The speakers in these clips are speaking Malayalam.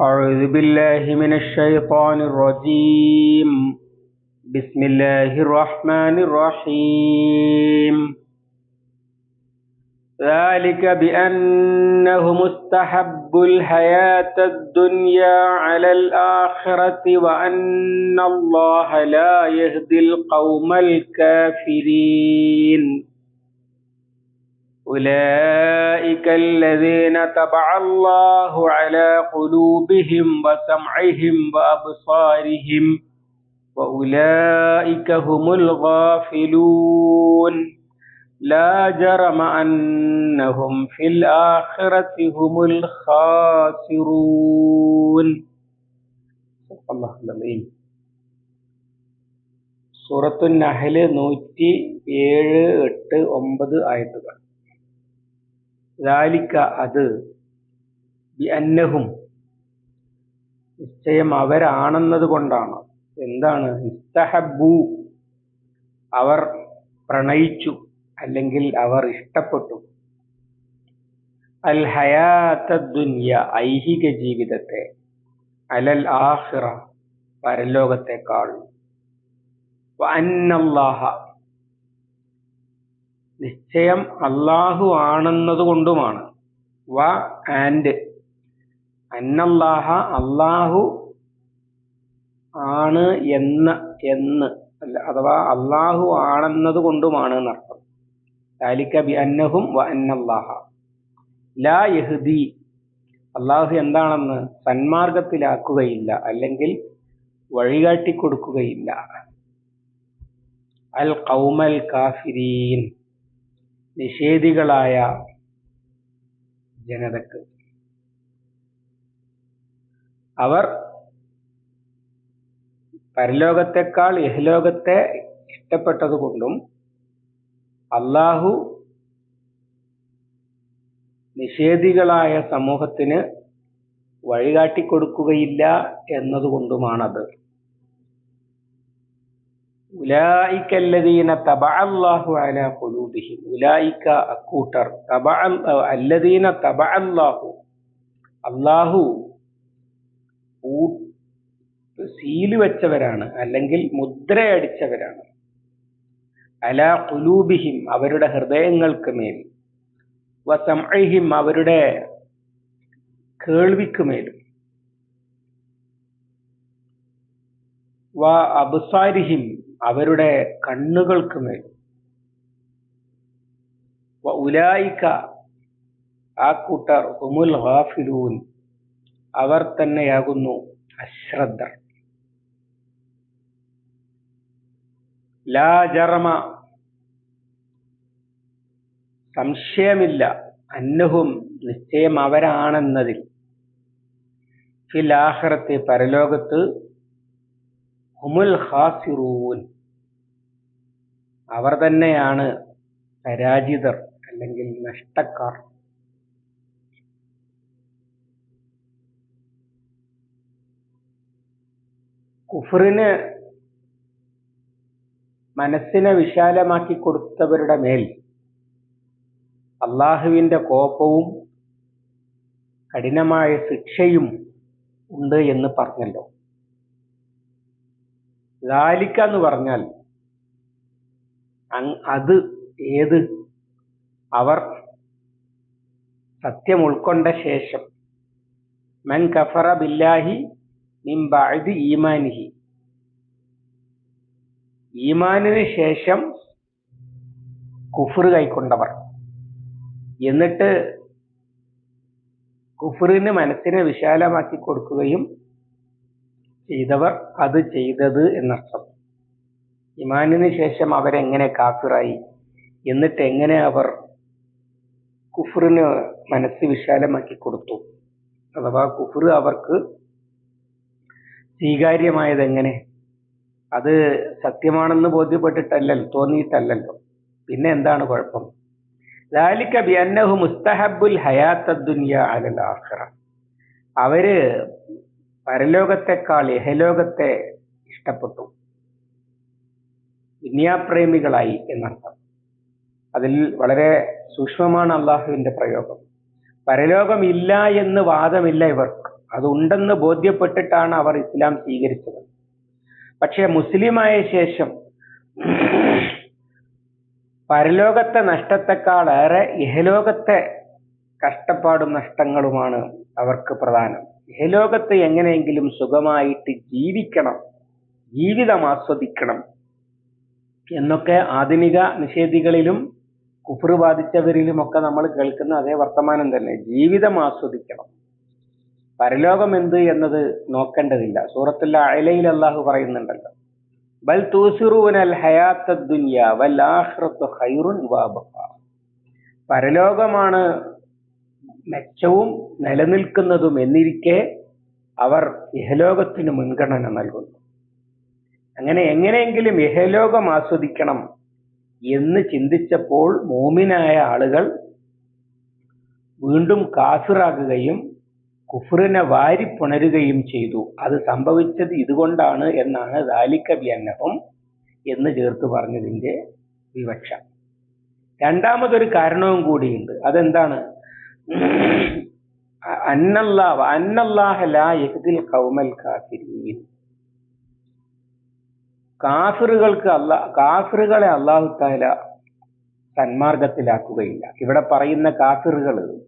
أعوذ بالله من الشيطان الرجيم. بسم الله الرحمن الرحيم. ذلك بأنهم استحبوا الحياة الدنيا على الآخرة وأن الله لا يهدي القوم الكافرين. أولئك الذين طبع الله على قلوبهم وسمعهم وأبصارهم وأولئك هم الغافلون لا جرم أنهم في الآخرة هم الخاسرون صدق الله العظيم സൂറത്തു നഹല് നൂറ്റി ഏഴ് എട്ട് ഒമ്പത് ആയത്തുകൾ ലാലിക്ക അത് ബി അന്നഹും നിശ്ചയം അവരാണെന്നത് കൊണ്ടാണ്. എന്താണ്? ഇസ്തഹബു. അവർ പ്രണയിച്ചു. അല്ലെങ്കിൽ അവർ ഇഷ്ടപ്പെട്ടു. അൽ ഹയാത്ത ദുനിയ ഐഹിക ജീവിതത്തെ. അലൽ ആഹിറ പരലോകത്തെക്കാൾ. അന്നല്ലാഹ നിശ്ചയം അള്ളാഹു ആണെന്നത് കൊണ്ടുമാണ് വ ആൻഡ് അന്നല്ലാഹ അള്ളാഹു ആണ് എന്ന എന്ന്. അല്ല അഥവാ അള്ളാഹു ആണെന്നത് കൊണ്ടുമാണ് എന്നർത്ഥം. താലിക്ക ബി അന്നഹും വ അന്നല്ലാഹ. ലാ യഹ്ദി. അള്ളാഹു എന്താണെന്ന് സന്മാർഗത്തിലാക്കുകയില്ല. അല്ലെങ്കിൽ വഴികാട്ടി കൊടുക്കുകയില്ല അൽ കൗമൽ കാഫിരീൻ. നിഷേധികളായ ജനതക്ക്. അവർ പരലോകത്തെക്കാൾ യഹലോകത്തെ ഇഷ്ടപ്പെട്ടതുകൊണ്ടും അള്ളാഹു നിഷേധികളായ സമൂഹത്തിന് വഴികാട്ടിക്കൊടുക്കുകയില്ല എന്നതുകൊണ്ടുമാണത്. അല്ലാഹു സീൽ വെച്ചവരാണ് അല്ലെങ്കിൽ മുദ്രയടിച്ചവരാണ്. അലാ കുലൂബിഹിം അവരുടെ ഹൃദയങ്ങൾക്ക് മേൽ. വസംഹിം അവരുടെ കേൾവിക്ക് മേലും വ അബ്സാരിഹിം അവരുടെ കണ്ണുകൾക്ക് മേൽ. ഉലായിക്ക ആ കൂട്ടർ ഹുമുൽ ഹാഫിലൂൻ അവർ തന്നെയാകുന്നു അശ്രദ്ധർ. ലാ ജറമ സംശയമില്ല അന്നഹും നിശ്ചയം അവരാണെന്നതിൽ. ഫിൽ ആഖിറത്തെ പരലോകത്ത് ഹുമുൽ ഖാസിറൂൻ. അവർ തന്നെയാണ് പരാജിതർ അല്ലെങ്കിൽ നഷ്ടക്കാർ. കുഫറിന് മനസ്സിനെ വിശാലമാക്കി കൊടുത്തവരുടെ മേൽ അള്ളാഹുവിന്റെ കോപവും കഠിനമായ ശിക്ഷയും ഉണ്ട് എന്ന് പറഞ്ഞല്ലോ. ലാലിക്ക എന്ന് പറഞ്ഞാൽ അത് ഏത്? അവർ സത്യം ഉൾക്കൊണ്ട ശേഷം. മൻ കഫറ ബില്ലാഹി ബഅദി ഈമാനിഹി. ഈമാനിന് ശേഷം കുഫർ കൈക്കൊണ്ടവർ. എന്നിട്ട് കുഫറിന് മനസ്സിനെ വിശാലമാക്കി കൊടുക്കുകയും ചെയ്തവർ അത് ചെയ്തത് എന്നർത്ഥം ഇമാനിന് ശേഷം അവരെങ്ങനെ കാഫിറായി എന്നിട്ട് എങ്ങനെ അവർ കുഫറിന് മനസ്സ് വിശാലമാക്കി കൊടുത്തു അഥവാ കുഫർ അവർക്ക് സ്വീകാര്യമായത് എങ്ങനെ അത് സത്യമാണെന്ന് ബോധ്യപ്പെട്ടിട്ടല്ലല്ലോ തോന്നിയിട്ടല്ലല്ലോ പിന്നെ എന്താണ് കുഴപ്പം ذلك بأنه مستحب الحياة الدنيا على الآخرة അവര് പരലോകത്തെക്കാൾ ഇഹലോകത്തെ ഇഷ്ടപ്പെട്ടു. ദുനിയാപ്രേമികളായി എന്നർത്ഥം. അതിൽ വളരെ സൂക്ഷ്മമാണ് അള്ളാഹുവിന്റെ പ്രയോഗം. പരലോകമില്ല എന്ന് വാദമില്ല ഇവർക്ക്. അതുണ്ടെന്ന് ബോധ്യപ്പെട്ടിട്ടാണ് അവർ ഇസ്ലാം സ്വീകരിച്ചത്. പക്ഷെ മുസ്ലിമായ ശേഷം പരലോകത്തെ നഷ്ടത്തെക്കാളേറെ ഇഹലോകത്തെ കഷ്ടപ്പാടും നഷ്ടങ്ങളുമാണ് അവർക്ക് പ്രധാനം. ഇഹലോകത്ത് എങ്ങനെയെങ്കിലും സുഖമായിട്ട് ജീവിക്കണം ജീവിതം ആസ്വദിക്കണം എന്നൊക്കെ ആധുനിക നിഷേധികളിലും കുഫർ ബാധിച്ചവരിലും ഒക്കെ നമ്മൾ കേൾക്കുന്ന അതേ വർത്തമാനം തന്നെ ജീവിതം ആസ്വദിക്കണം. പരലോകം എന്ത് എന്നത് നോക്കേണ്ടതില്ല. സൂറത്തുള്ള അലയിൽ അള്ളാഹു പറയുന്നുണ്ടല്ലോ ബൽ തൂസിറൂനൽ ഹയാത്ത ദുനിയ വൽ ആഹ്റത്ത് ഖൈറുൻ വാബഖ പരലോകമാണ് മെച്ചവും നിലനിൽക്കുന്നതും എന്നിരിക്കെ അവർ ഇഹലോകത്തിന് മുൻഗണന നൽകുന്നു. അങ്ങനെ എങ്ങനെയെങ്കിലും ഇഹലോകം ആസ്വദിക്കണം എന്ന് ചിന്തിച്ചപ്പോൾ മോമിനായ ആളുകൾ വീണ്ടും കാഫിറാകുകയും കുഫറിനെ വാരിപ്പുണരുകയും ചെയ്തു. അത് സംഭവിച്ചത് ഇതുകൊണ്ടാണ് എന്നാണ് ദാലിക്ക വ്യന്നഹം എന്ന് ചേർത്ത് പറഞ്ഞതിന്റെ വിവക്ഷ. രണ്ടാമതൊരു കാരണവും കൂടിയുണ്ട്. അതെന്താണ്? അന്നല്ലാഹ് ലാ കാഫിരീൻ. കാഫിറുകൾക്ക് അല്ലാ കാഫിറുകളെ അള്ളാഹു താല സന്മാർഗത്തിലാക്കുകയില്ല. ഇവിടെ പറയുന്ന കാഫിറുകൾ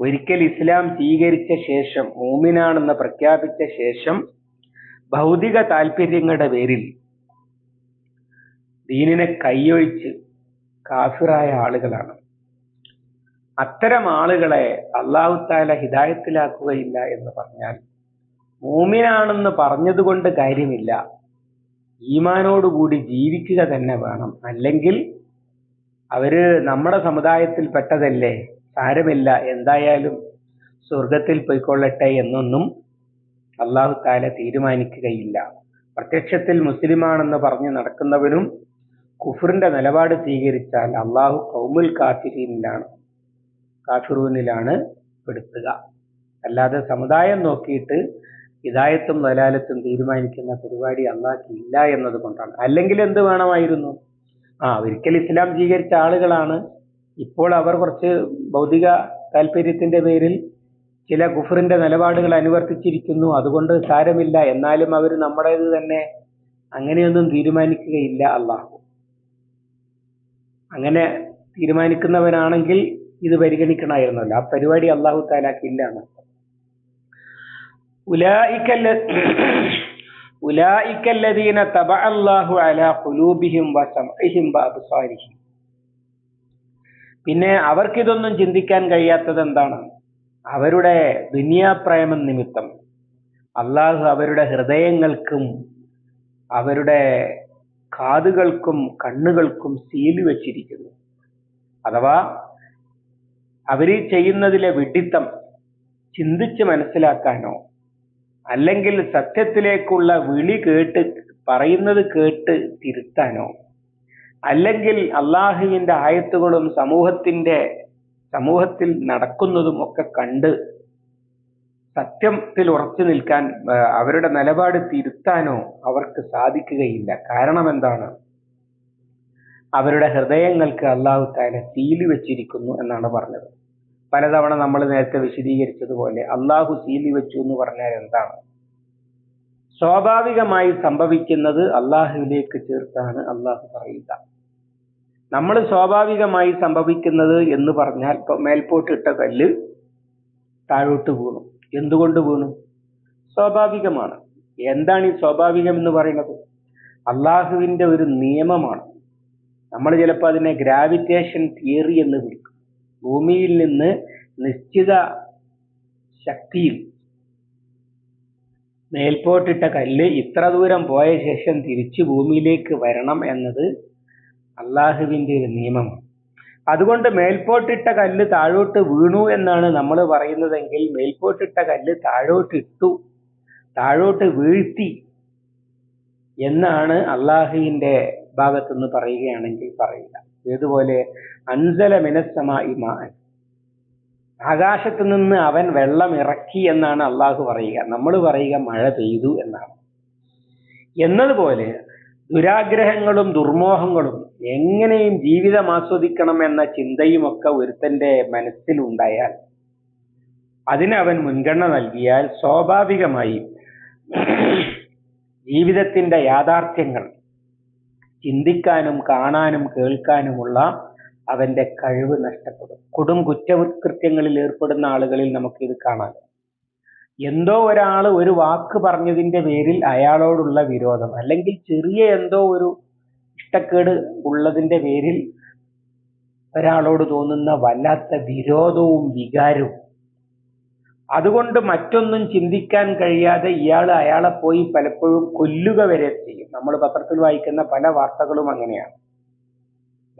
ഒരിക്കൽ ഇസ്ലാം സ്വീകരിച്ച ശേഷം മൂമിനാണെന്ന് പ്രഖ്യാപിച്ച ശേഷം ഭൗതിക താല്പര്യങ്ങളുടെ പേരിൽ ദീനിനെ കൈയൊഴിച്ച് കാഫിറായ ആളുകളാണ്. അത്തരം ആളുകളെ അള്ളാഹുത്താല ഹിതായത്തിലാക്കുകയില്ല എന്ന് പറഞ്ഞാൽ മൂമിനാണെന്ന് പറഞ്ഞതുകൊണ്ട് കാര്യമില്ല. ഈമാനോടുകൂടി ജീവിക്കുക തന്നെ വേണം. അല്ലെങ്കിൽ അവർ നമ്മുടെ സമുദായത്തിൽ പെട്ടതല്ലേ? സാരമില്ല. എന്തായാലും സ്വർഗത്തിൽ പോയിക്കൊള്ളട്ടെ എന്നൊന്നും അള്ളാഹു താല തീരുമാനിക്കുകയില്ല. പ്രത്യക്ഷത്തിൽ മുസ്ലിമാണെന്ന് പറഞ്ഞ് നടക്കുന്നവനും കുഫറിന്റെ നിലപാട് സ്വീകരിച്ചാൽ അള്ളാഹു കൗമുൽ കാഫിരീനിലാണ്. കാഫിറൂനിലാണ് പെടുത്തുക. അല്ലാതെ സമുദായം നോക്കിയിട്ട് ഹിതായത്തും വലാലത്തും തീരുമാനിക്കുന്ന പരിപാടി അള്ളാഹ്ക്ക് ഇല്ല എന്നത് കൊണ്ടാണ് അല്ലെങ്കിൽ എന്ത് വേണമായിരുന്നു? ആ ഒരിക്കൽ ഇസ്ലാം സ്വീകരിച്ച ആളുകളാണ്. ഇപ്പോൾ അവർ കുറച്ച് ഭൗതിക താല്പര്യത്തിന്റെ പേരിൽ ചില ഗുഫറിന്റെ നിലപാടുകൾ അനുവർത്തിച്ചിരിക്കുന്നു. അതുകൊണ്ട് സാരമില്ല. എന്നാലും അവർ നമ്മുടേത് തന്നെ അങ്ങനെയൊന്നും തീരുമാനിക്കുകയില്ല അള്ളാഹു. അങ്ങനെ തീരുമാനിക്കുന്നവനാണെങ്കിൽ ഇത് പരിഗണിക്കണമായിരുന്നല്ലോ. ആ പരിപാടി അള്ളാഹു താലാക്ക് ഇല്ലാണ് പിന്നെ അവർക്കിതൊന്നും ചിന്തിക്കാൻ കഴിയാത്തത് എന്താണ്? അവരുടെ ദുനിയാപ്രേമ നിമിത്തം. അള്ളാഹു അവരുടെ ഹൃദയങ്ങൾക്കും അവരുടെ കാതുകൾക്കും കണ്ണുകൾക്കും സീൽ വെച്ചിരിക്കുന്നു. അഥവാ അവർ ചെയ്യുന്നതിലെ വിഡിത്തം ചിന്തിച്ച് മനസ്സിലാക്കാനോ അല്ലെങ്കിൽ സത്യത്തിലേക്കുള്ള വിളി കേട്ട് പറയുന്നത് കേട്ട് തിരുത്താനോ അല്ലെങ്കിൽ അള്ളാഹുവിന്റെ ആയത്തുകളും സമൂഹത്തിന്റെ സമൂഹത്തിൽ നടക്കുന്നതും ഒക്കെ കണ്ട് സത്യത്തിൽ ഉറച്ചു നിൽക്കാൻ അവരുടെ നിലപാട് തിരുത്താനോ അവർക്ക് സാധിക്കുകയില്ല. കാരണം എന്താണ്? അവരുടെ ഹൃദയങ്ങൾക്ക് അള്ളാഹു താല സീൽ വെച്ചിരിക്കുന്നു എന്നാണ് പറഞ്ഞത്. പലതവണ നമ്മൾ നേരത്തെ വിശദീകരിച്ചതുപോലെ അള്ളാഹു സീലി വെച്ചു എന്ന് പറഞ്ഞാൽ എന്താണ്? സ്വാഭാവികമായി സംഭവിക്കുന്നത് അള്ളാഹുവിലേക്ക് ചേർത്താണ് അള്ളാഹു പറയുക. നമ്മൾ സ്വാഭാവികമായി സംഭവിക്കുന്നത് എന്ന് പറഞ്ഞാൽ മേൽപോട്ടിട്ട കല്ല് താഴോട്ട് വീണു. എന്തുകൊണ്ട് വീണു? സ്വാഭാവികമാണ്. എന്താണ് ഈ സ്വാഭാവികം എന്ന് പറയുന്നത്? അള്ളാഹുവിന്റെ ഒരു നിയമമാണ്. നമ്മൾ ചിലപ്പോൾ അതിനെ ഗ്രാവിറ്റേഷൻ തിയറി എന്ന് വിളിക്കും. ഭൂമിയിൽ നിന്ന് നിശ്ചിത ശക്തിയിൽ മേൽപോട്ടിട്ട കല്ല് ഇത്ര ദൂരം പോയ ശേഷം തിരിച്ച് ഭൂമിയിലേക്ക് വരണം എന്നത് അള്ളാഹുവിന്റെ ഒരു നിയമമാണ് അതുകൊണ്ട് മേൽപോട്ടിട്ട കല്ല് താഴോട്ട് വീണു എന്നാണ് നമ്മൾ പറയുന്നതെങ്കിൽ മേൽപോട്ടിട്ട കല്ല് താഴോട്ടിട്ടു താഴോട്ട് വീഴ്ത്തി എന്നാണ് അള്ളാഹുവിന്റെ ഭാഗത്തുനിന്ന് പറയുകയാണെങ്കിൽ പറയുക ഏതുപോലെ? അൻസല മിനസ്സമ ഇമാൻ ആകാശത്ത് നിന്ന് അവൻ വെള്ളം ഇറക്കി എന്നാണ് അള്ളാഹു പറയുക. നമ്മൾ പറയുക മഴ പെയ്തു എന്നാണ്. എന്നതുപോലെ ദുരാഗ്രഹങ്ങളും ദുർമോഹങ്ങളും എങ്ങനെയും ജീവിതം ആസ്വദിക്കണം എന്ന ചിന്തയുമൊക്കെ ഒരുത്തന്റെ മനസ്സിലുണ്ടായാൽ അതിന് അവൻ മുൻഗണന നൽകിയാൽ സ്വാഭാവികമായി ജീവിതത്തിന്റെ യാഥാർത്ഥ്യങ്ങൾ ചിന്തിക്കാനും കാണാനും കേൾക്കാനുമുള്ള അവന്റെ കഴിവ് നഷ്ടപ്പെടും. കൊടും കുറ്റകൃത്യങ്ങളിൽ ഏർപ്പെടുന്ന ആളുകളിൽ നമുക്ക് ഇത് കാണാം. എന്തോ ഒരാൾ ഒരു വാക്ക് പറഞ്ഞതിന്റെ പേരിൽ അയാളോടുള്ള വിരോധം അല്ലെങ്കിൽ ചെറിയ എന്തോ ഒരു ഇഷ്ടക്കേട് ഉള്ളതിന്റെ പേരിൽ ഒരാളോട് തോന്നുന്ന വല്ലാത്ത വിരോധവും വികാരവും അതുകൊണ്ട് മറ്റൊന്നും ചിന്തിക്കാൻ കഴിയാതെ ഇയാൾ അയാളെ പോയി പലപ്പോഴും കൊല്ലുക വരെ ചെയ്യും. നമ്മൾ പത്രത്തിൽ വായിക്കുന്ന പല വാർത്തകളും അങ്ങനെയാണ്.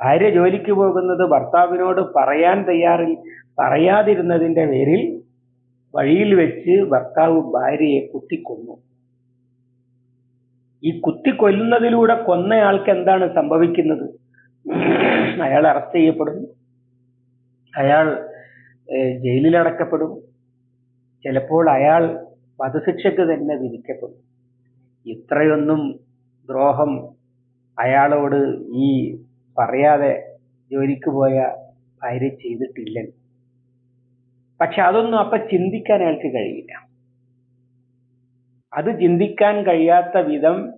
ഭാര്യ ജോലിക്ക് പോകുന്നത് ഭർത്താവിനോട് പറയാൻ തയ്യാറിൽ പറയാതിരുന്നതിന്റെ പേരിൽ വഴിയിൽ വെച്ച് ഭർത്താവ് ഭാര്യയെ കുത്തിക്കൊന്നു. ഈ കുത്തിക്കൊല്ലുന്നതിലൂടെ കൊന്നയാൾക്ക് എന്താണ് സംഭവിക്കുന്നത്? അയാൾ അറസ്റ്റ് ചെയ്യപ്പെടും. അയാൾ ജയിലിലടക്കപ്പെടും. ചിലപ്പോൾ അയാൾ വധശിക്ഷക്ക് തന്നെ വിധിക്കപ്പെടും. ഇത്രയൊന്നും ദ്രോഹം അയാളോട് ഈ പറയാതെ ജോലിക്ക് പോയ ഭാര്യ ചെയ്തിട്ടില്ല. പക്ഷെ അതൊന്നും അപ്പൊ ചിന്തിക്കാൻ അയാൾക്ക് കഴിയില്ല. അത് ചിന്തിക്കാൻ കഴിയാത്ത വിധം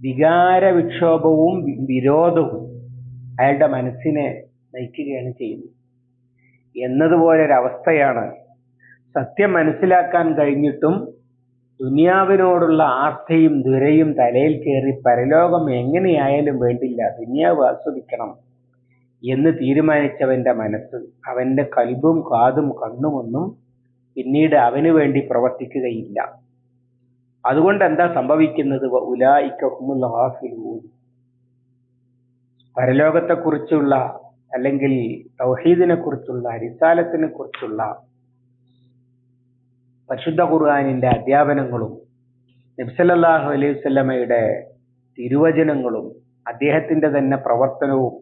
വികാര വിക്ഷോഭവും വിരോധവും അയാളുടെ മനസ്സിനെ നയിക്കുകയാണ് ചെയ്യുന്നത്. എന്നതുപോലൊരവസ്ഥയാണ് സത്യം മനസ്സിലാക്കാൻ കഴിഞ്ഞിട്ടും ദുനിയാവിനോടുള്ള ആർത്തിയും ദുരയും തലയിൽ കയറി പരലോകം എങ്ങനെയായാലും വേണ്ടില്ല. ദുനിയാവ് ആസ്വദിക്കണം എന്ന് തീരുമാനിച്ചവന്റെ മനസ്സ്. അവന്റെ കൽബും കാതും കണ്ണുമൊന്നും പിന്നീട് അവന് വേണ്ടി പ്രവർത്തിക്കുകയില്ല. അതുകൊണ്ട് എന്താ സംഭവിക്കുന്നത്? പരലോകത്തെക്കുറിച്ചുള്ള അല്ലെങ്കിൽ തൗഹീദിനെ കുറിച്ചുള്ള അരിസാലത്തിനെ കുറിച്ചുള്ള പരിശുദ്ധ ഖുർആാനിന്റെ അധ്യാപനങ്ങളും നബ്സല്ലാഹു അലൈഹി സ്വല്ലമയുടെ തിരുവചനങ്ങളും അദ്ദേഹത്തിന്റെ തന്നെ പ്രവർത്തനവും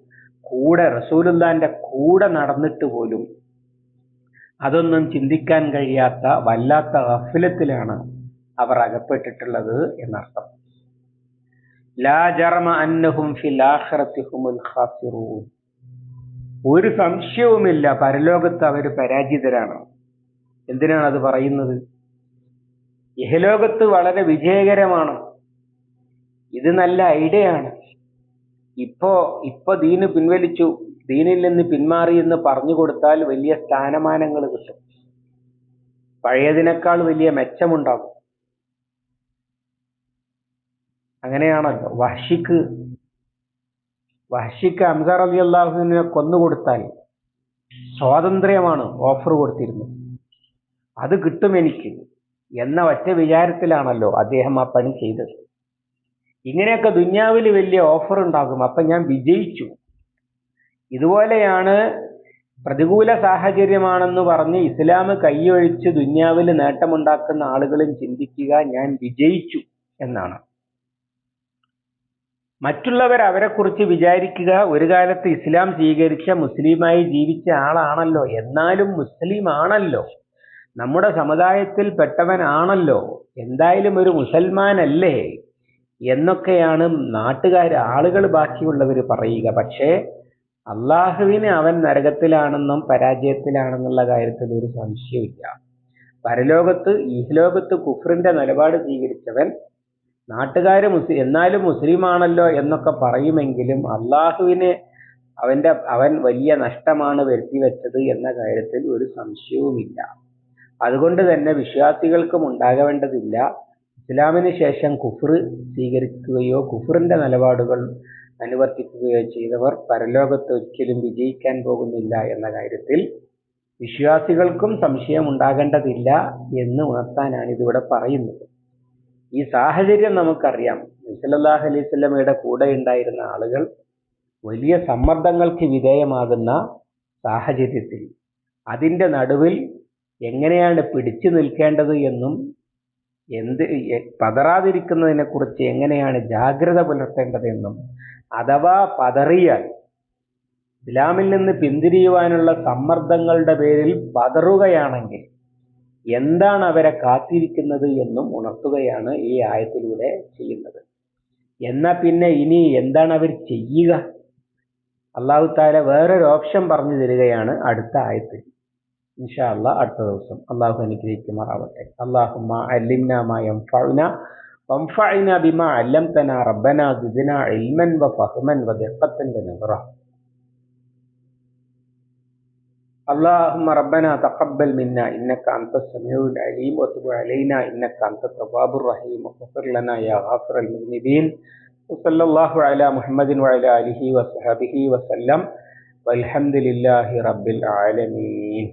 കൂടെ റസൂലുല്ലാന്റെ കൂടെ നടന്നിട്ട് പോലും അതൊന്നും ചിന്തിക്കാൻ കഴിയാത്ത വല്ലാത്ത അഫിലത്തിലാണ് അവർ അകപ്പെട്ടിട്ടുള്ളത് എന്നർത്ഥം. ഒരു സംശയവുമില്ല പരലോകത്ത് അവർ പരാജിതരാണ്. എന്തിനാണ് അത് പറയുന്നത്? ഇഹലോകത്ത് വളരെ വിജയകരമാണ്. ഇത് നല്ല ഐഡിയ ആണ്. ഇപ്പോ ഇപ്പൊ ദീന് പിൻവലിച്ചു. ദീനിൽ നിന്ന് പിന്മാറി എന്ന് പറഞ്ഞു കൊടുത്താൽ വലിയ സ്ഥാനമാനങ്ങൾ കിട്ടും. പഴയതിനേക്കാൾ വലിയ മെച്ചമുണ്ടാകും. അങ്ങനെയാണല്ലോ. വഹ്ഷിക്ക് വഹ്ഷിക്ക് അംസാർ അലി അള്ളാഹുവിനെ കൊന്നുകൊടുത്താൽ സ്വാതന്ത്ര്യമാണ് ഓഫർ കൊടുത്തിരുന്നത്. അത് കിട്ടും എനിക്ക്. എന്ന ഒറ്റ വിചാരത്തിലാണല്ലോ അദ്ദേഹം ആ പണി ചെയ്തത്. ഇങ്ങനെയൊക്കെ ദുന്യാവിൽ വലിയ ഓഫർ ഉണ്ടാകും. അപ്പം ഞാൻ വിജയിച്ചു. ഇതുപോലെയാണ് പ്രതികൂല സാഹചര്യമാണെന്ന് പറഞ്ഞ് ഇസ്ലാം കൈയൊഴിച്ച് ദുന്യാവിൽ നേട്ടമുണ്ടാക്കുന്ന ആളുകളും ചിന്തിക്കുക ഞാൻ വിജയിച്ചു എന്നാണ്. മറ്റുള്ളവർ അവരെക്കുറിച്ച് വിചാരിക്കുക ഒരു കാലത്ത് ഇസ്ലാം സ്വീകരിച്ച മുസ്ലിമായി ജീവിച്ച ആളാണല്ലോ. എന്നാലും മുസ്ലിം ആണല്ലോ നമ്മുടെ സമുദായത്തിൽ പെട്ടവനാണല്ലോ. എന്തായാലും ഒരു മുസൽമാനല്ലേ എന്നൊക്കെയാണ് നാട്ടുകാർ ആളുകൾ ബാക്കിയുള്ളവർ പറയുക. പക്ഷേ അള്ളാഹുവിന് അവൻ നരകത്തിലാണെന്നും പരാജയത്തിലാണെന്നുള്ള കാര്യത്തിൽ ഒരു സംശയമില്ല പരലോകത്ത് ഇഹ്ലോകത്ത് കുഫറിന്റെ നിലപാട് സ്വീകരിച്ചവൻ നാട്ടുകാർ മുസ്ലിം എന്നാലും മുസ്ലിമാണല്ലോ എന്നൊക്കെ പറയുമെങ്കിലും അള്ളാഹുവിന് അവന്റെ അവൻ വലിയ നഷ്ടമാണ് വരുത്തി വെച്ചത് എന്ന കാര്യത്തിൽ ഒരു സംശയവുമില്ല. അതുകൊണ്ട് തന്നെ വിശ്വാസികൾക്കും ഉണ്ടാകേണ്ടതില്ല. ഇസ്ലാമിന് ശേഷം കുഫർ സ്വീകരിക്കുകയോ കുഫറിന്റെ നിലപാടുകൾ അനുവർത്തിക്കുകയോ ചെയ്തവർ പരലോകത്ത് ഒരിക്കലും വിജയിക്കാൻ പോകുന്നില്ല എന്ന കാര്യത്തിൽ വിശ്വാസികൾക്കും സംശയം ഉണ്ടാകേണ്ടതില്ല എന്ന് ഉണർത്താനാണ് ഇതിവിടെ പറയുന്നത്. ഈ സാഹചര്യം നമുക്കറിയാം. നബിസല്ലാഹു അലൈഹി സ്വലമയുടെ കൂടെ ഉണ്ടായിരുന്ന ആളുകൾ വലിയ സമ്മർദ്ദങ്ങൾക്ക് വിധേയമാകുന്ന സാഹചര്യത്തിൽ അതിന്റെ നടുവിൽ എങ്ങനെയാണ് പിടിച്ചു നിൽക്കേണ്ടത് എന്നും എന്ത് എ- പതറാതിരിക്കുന്നതിനെ കുറിച്ച് എങ്ങനെയാണ് ജാഗ്രത പുലർത്തേണ്ടതെന്നും അഥവാ പതറിയാൽ ഇസ്ലാമിൽ നിന്ന് പിന്തിരിയുവാനുള്ള സമ്മർദ്ദങ്ങളുടെ പേരിൽ പതറുകയാണെങ്കിൽ എന്താണ് അവരെ കാത്തിരിക്കുന്നത് എന്നും ഉണർത്തുകയാണ് ഈ ആയത്തിലൂടെ ചെയ്യുന്നത്. എന്നാൽ പിന്നെ ഇനി എന്താണ് അവർ ചെയ്യുക? അള്ളാഹു താല വേറൊരു ഓപ്ഷൻ പറഞ്ഞു തരികയാണ് അടുത്ത ആയത്തിൽ. ഇൻഷാ അല്ലാ അടുത്ത ദിവസം അള്ളാഹു അനുഗ്രഹിക്കുമാറാവട്ടെ അള്ളാഹുമ്മ അല്ലിംന മാ യൻഫഉന وانفعنا بما علمتنا ربنا زدنا علما وفهما ودقة ونظرة اللهم ربنا تقبل منا إنك أنت السميع العليم وتب علينا إنك أنت التواب الرحيم واغفر لنا يا غافر المذنبين وصلى الله على محمد وعلى آله وصحبه وسلم والحمد لله رب العالمين